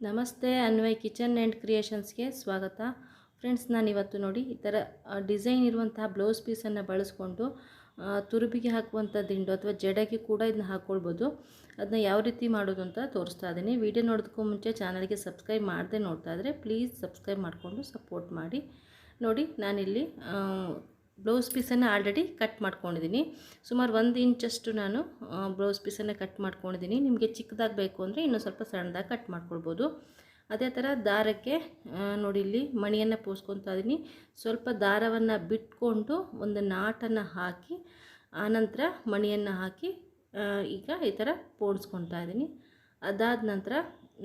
ನಮಸ್ತೆ, Anvay kitchen and ಕ್ರಿಯೇಷನ್ಸ್ಗೆ ಸ್ವಾಗತ. Friends ನಾನು ಇವತ್ತು ನೋಡಿ ಈ ಥರ ಡಿಸೈನ್ ಇರುವಂತಹ ಬ್ಲೌಸ್ ಪೀಸನ್ನು ಬಳಸ್ಕೊಂಡು ತುರುಬಿಗೆ ಹಾಕುವಂಥ ದಿಂಡು ಅಥವಾ ಜಡೆಗೆ ಕೂಡ ಇದನ್ನ ಹಾಕ್ಕೊಳ್ಬೋದು ಅದನ್ನ ಯಾವ ರೀತಿ ಮಾಡೋದು ಅಂತ ತೋರಿಸ್ತಾ ಇದ್ದೀನಿ. ವಿಡಿಯೋ ನೋಡೋದಕ್ಕೂ ಮುಂಚೆ ಚಾನಲ್ಗೆ ಸಬ್ಸ್ಕ್ರೈಬ್ ಮಾಡದೆ ನೋಡ್ತಾ ಇದ್ದರೆ ಪ್ಲೀಸ್ ಸಬ್ಸ್ಕ್ರೈಬ್ ಮಾಡಿಕೊಂಡು ಸಪೋರ್ಟ್ ಮಾಡಿ. ನೋಡಿ, ನಾನಿಲ್ಲಿ ಬ್ಲೌಸ್ ಪೀಸನ್ನು ಆಲ್ರೆಡಿ ಕಟ್ ಮಾಡ್ಕೊಂಡಿದ್ದೀನಿ. ಸುಮಾರು ಒಂದು ಇಂಚಷ್ಟು ನಾನು ಬ್ಲೌಸ್ ಪೀಸನ್ನು ಕಟ್ ಮಾಡ್ಕೊಂಡಿದ್ದೀನಿ. ನಿಮಗೆ ಚಿಕ್ಕದಾಗಿ ಬೇಕು ಅಂದರೆ ಇನ್ನೂ ಸ್ವಲ್ಪ ಸಣ್ಣದಾಗಿ ಕಟ್ ಮಾಡ್ಕೊಳ್ಬೋದು. ಅದೇ ಥರ ದಾರಕ್ಕೆ ನೋಡಿ ಇಲ್ಲಿ ಮಣಿಯನ್ನು ಪೋಸ್ಕೊತಾ ಇದ್ದೀನಿ ಸ್ವಲ್ಪ ದಾರವನ್ನು ಬಿಟ್ಕೊಂಡು ಒಂದು ನಾಟನ್ನು ಹಾಕಿ ಆನಂತರ ಮಣಿಯನ್ನು ಹಾಕಿ ಈಗ ಈ ಥರ ಪೋಣಿಸ್ಕೊತಾ ಇದ್ದೀನಿ ಅದಾದ ನಂತರ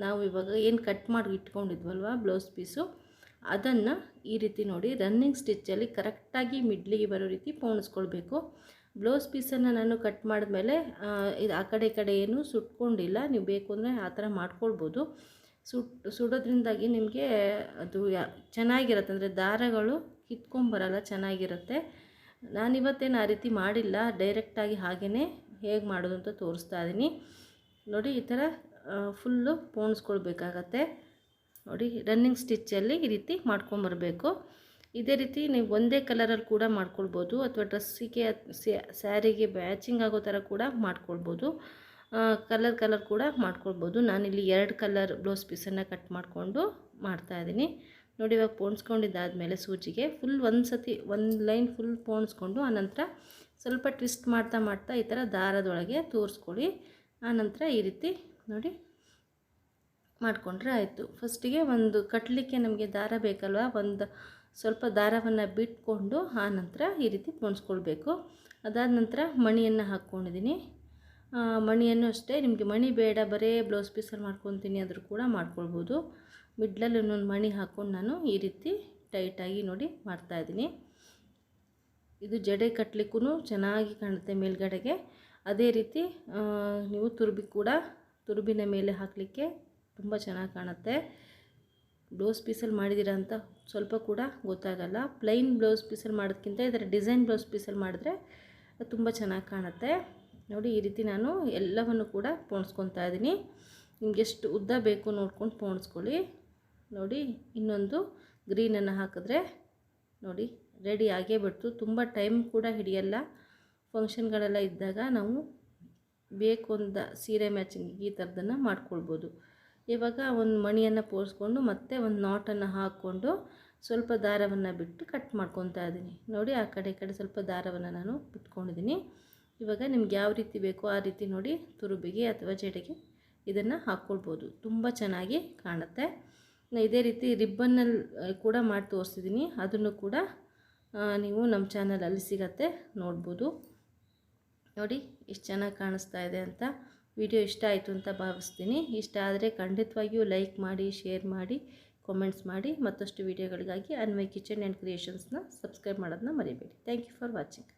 ನಾವು ಇವಾಗ ಏನು ಕಟ್ ಮಾಡಿ ಇಟ್ಕೊಂಡಿದ್ವಲ್ವ ಬ್ಲೌಸ್ ಪೀಸು ಅದನ್ನು ಈ ರೀತಿ ನೋಡಿ ರನ್ನಿಂಗ್ ಸ್ಟಿಚ್ಚಲ್ಲಿ ಕರೆಕ್ಟಾಗಿ ಮಿಡ್ಲಿಗೆ ಬರೋ ರೀತಿ ಪೋಣಿಸ್ಕೊಳ್ಬೇಕು. ಬ್ಲೌಸ್ ಪೀಸನ್ನು ನಾನು ಕಟ್ ಮಾಡಿದ್ಮೇಲೆ ಇದು ಆ ಕಡೆ ಕಡೆ ಏನು ಸುಟ್ಕೊಂಡಿಲ್ಲ. ನೀವು ಬೇಕು ಅಂದರೆ ಆ ಥರ ಮಾಡ್ಕೊಳ್ಬೋದು. ಸುಟ್, ಸುಡೋದ್ರಿಂದಾಗಿ ನಿಮಗೆ ಅದು ಚೆನ್ನಾಗಿರುತ್ತೆ. ಅಂದರೆ ದಾರಗಳು ಕಿತ್ಕೊಂಬರಲ್ಲ ಚೆನ್ನಾಗಿರುತ್ತೆ. ನಾನಿವತ್ತೇನು ಆ ರೀತಿ ಮಾಡಿಲ್ಲ. ಡೈರೆಕ್ಟಾಗಿ ಹಾಗೇ ಹೇಗೆ ಮಾಡೋದು ಅಂತ ತೋರಿಸ್ತಾ ಇದ್ದೀನಿ ನೋಡಿ, ಈ ಥರ ಫುಲ್ಲು ಪೋಣಿಸ್ಕೊಳ್ಬೇಕಾಗತ್ತೆ. ನೋಡಿ ರನ್ನಿಂಗ್ ಸ್ಟಿಚ್ಚಲ್ಲಿ ಈ ರೀತಿ ಮಾಡ್ಕೊಂಬರಬೇಕು. ಇದೇ ರೀತಿ ನೀವು ಒಂದೇ ಕಲರಲ್ಲಿ ಕೂಡ ಮಾಡ್ಕೊಳ್ಬೋದು, ಅಥವಾ ಡ್ರೆಸ್ಸಿಗೆ ಸ್ಯಾರಿಗೆ ಮ್ಯಾಚಿಂಗ್ ಆಗೋ ಥರ ಕೂಡ ಮಾಡ್ಕೊಳ್ಬೋದು. ಕಲರ್ ಕಲರ್ ಕೂಡ ಮಾಡ್ಕೊಳ್ಬೋದು. ನಾನಿಲ್ಲಿ ಎರಡು ಕಲರ್ ಬ್ಲೌಸ್ ಪೀಸನ್ನು ಕಟ್ ಮಾಡಿಕೊಂಡು ಮಾಡ್ತಾಯಿದ್ದೀನಿ ನೋಡಿ, ಇವಾಗ ಪೋಣಿಸ್ಕೊಂಡಿದ್ದಾದಮೇಲೆ ಸೂಜಿಗೆ ಫುಲ್ ಒಂದು ಸತಿ ಒಂದು ಲೈನ್ ಫುಲ್ ಪೋಣಿಸ್ಕೊಂಡು ಆನಂತರ ಸ್ವಲ್ಪ ಟ್ವಿಸ್ಟ್ ಮಾಡ್ತಾ ಮಾಡ್ತಾ ಈ ಥರ ದಾರದೊಳಗೆ ತೋರಿಸ್ಕೊಳ್ಳಿ. ಆನಂತರ ಈ ರೀತಿ ನೋಡಿ. ಮಾಡಿಕೊಂಡ್ರೆ ಆಯಿತು. ಫಸ್ಟಿಗೆ ಒಂದು ಕಟ್ಟಲಿಕ್ಕೆ ನಮಗೆ ದಾರ ಬೇಕಲ್ವ? ಒಂದು ಸ್ವಲ್ಪ ದಾರವನ್ನು ಬಿಟ್ಕೊಂಡು ಆ ನಂತರ ಈ ರೀತಿ ಪೋಣಿಸ್ಕೊಳ್ಬೇಕು ಅದಾದ ನಂತರ ಮಣಿಯನ್ನು ಹಾಕ್ಕೊಂಡಿದ್ದೀನಿ ಮಣಿಯನ್ನು ಅಷ್ಟೇ, ನಿಮಗೆ ಮಣಿ ಬೇಡ, ಬರೇ ಬ್ಲೌಸ್ ಪೀಸಲ್ಲಿ ಮಾಡ್ಕೊತೀನಿ ಆದರೂ ಕೂಡ ಮಾಡ್ಕೊಳ್ಬೋದು. ಮಿಡ್ಲಲ್ಲಿ ಒಂದೊಂದು ಮಣಿ ಹಾಕ್ಕೊಂಡು ನಾನು ಈ ರೀತಿ ಟೈಟಾಗಿ ನೋಡಿ ಮಾಡ್ತಾಯಿದ್ದೀನಿ ಇದು ಜಡೆ ಕಟ್ಟಲಿಕ್ಕೂ ಚೆನ್ನಾಗಿ ಕಾಣುತ್ತೆ ಮೇಲ್ಗಡೆಗೆ. ಅದೇ ರೀತಿ ನೀವು ತುರುಬಿ ಕೂಡ ತುರುಬಿನ ಮೇಲೆ ಹಾಕಲಿಕ್ಕೆ ತುಂಬ ಚೆನ್ನಾಗಿ ಕಾಣುತ್ತೆ. ಬ್ಲೌಸ್ ಪೀಸಲ್ಲಿ ಮಾಡಿದ್ದೀರಾ ಅಂತ ಸ್ವಲ್ಪ ಕೂಡ ಗೊತ್ತಾಗಲ್ಲ. ಪ್ಲೈನ್ ಬ್ಲೌಸ್ ಪೀಸಲ್ಲಿ ಮಾಡೋದಕ್ಕಿಂತ ಇದರ ಡಿಸೈನ್ ಬ್ಲೌಸ್ ಪೀಸಲ್ಲಿ ಮಾಡಿದ್ರೆ ತುಂಬ ಚೆನ್ನಾಗಿ ಕಾಣುತ್ತೆ. ನೋಡಿ, ಈ ರೀತಿ ನಾನು ಎಲ್ಲವನ್ನು ಕೂಡ ಪೋಣಿಸ್ಕೊತಾ ಇದ್ದೀನಿ. ನಿಮ್ಗೆ ಎಷ್ಟು ಉದ್ದ ಬೇಕು ನೋಡ್ಕೊಂಡು ಪೋಣಿಸ್ಕೊಳ್ಳಿ. ನೋಡಿ, ಇನ್ನೊಂದು ಗ್ರೀನನ್ನು ಹಾಕಿದ್ರೆ ನೋಡಿ, ರೆಡಿ ಆಗೇ ಬಿಡ್ತು. ತುಂಬ ಟೈಮ್ ಕೂಡ ಹಿಡಿಯಲ್ಲ. ಫಂಕ್ಷನ್ಗಳೆಲ್ಲ ಇದ್ದಾಗ ನಾವು ಬೇಕು ಅಂದ ಸೀರೆ ಮ್ಯಾಚಿಂಗ್ ಈ ಥರದನ್ನು ಮಾಡ್ಕೊಳ್ಬೋದು. ಇವಾಗ ಒಂದು ಮಣಿಯನ್ನು ಪೋರಿಸ್ಕೊಂಡು ಮತ್ತೆ ಒಂದು ನಾಟನ್ನು ಹಾಕ್ಕೊಂಡು ಸ್ವಲ್ಪ ದಾರವನ್ನು ಬಿಟ್ಟು ಕಟ್ ಮಾಡ್ಕೊತಾ ಇದ್ದೀನಿ. ನೋಡಿ, ಆ ಕಡೆ ಈ ಕಡೆ ಸ್ವಲ್ಪ ದಾರವನ್ನು ನಾನು ಬಿಟ್ಕೊಂಡಿದ್ದೀನಿ. ಇವಾಗ ನಿಮ್ಗೆ ಯಾವ ರೀತಿ ಬೇಕೋ ಆ ರೀತಿ ನೋಡಿ, ತುರುಬಿಗೆ ಅಥವಾ ಜಡೆಗೆ ಇದನ್ನು ಹಾಕ್ಕೊಳ್ಬೋದು. ತುಂಬ ಚೆನ್ನಾಗಿ ಕಾಣುತ್ತೆ. ಇದೇ ರೀತಿ ರಿಬ್ಬನ್ನಲ್ಲಿ ಕೂಡ ಮಾಡಿ ತೋರಿಸಿದ್ದೀನಿ ಅದನ್ನು ಕೂಡ ನೀವು ನಮ್ಮ ಚಾನಲಲ್ಲಿ ಸಿಗತ್ತೆ, ನೋಡ್ಬೋದು. ನೋಡಿ, ಎಷ್ಟು ಚೆನ್ನಾಗಿ ಕಾಣಿಸ್ತಾ ಇದೆ ಅಂತ. ವಿಡಿಯೋ ಇಷ್ಟ ಆಯಿತು ಅಂತ ಭಾವಿಸ್ತೀನಿ. ಇಷ್ಟ ಆದರೆ ಖಂಡಿತವಾಗಿಯೂ ಲೈಕ್ ಮಾಡಿ, ಶೇರ್ ಮಾಡಿ ಕಾಮೆಂಟ್ಸ್ ಮಾಡಿ. ಮತ್ತಷ್ಟು ವಿಡಿಯೋಗಳಿಗಾಗಿ ಅನ್ವಯ್ ಕಿಚನ್ ಆ್ಯಂಡ್ ಕ್ರಿಯೇಷನ್ಸ್ನ ಸಬ್ಸ್ಕ್ರೈಬ್ ಮಾಡೋದನ್ನ ಮರಿಬೇಡಿ. Thank you for watching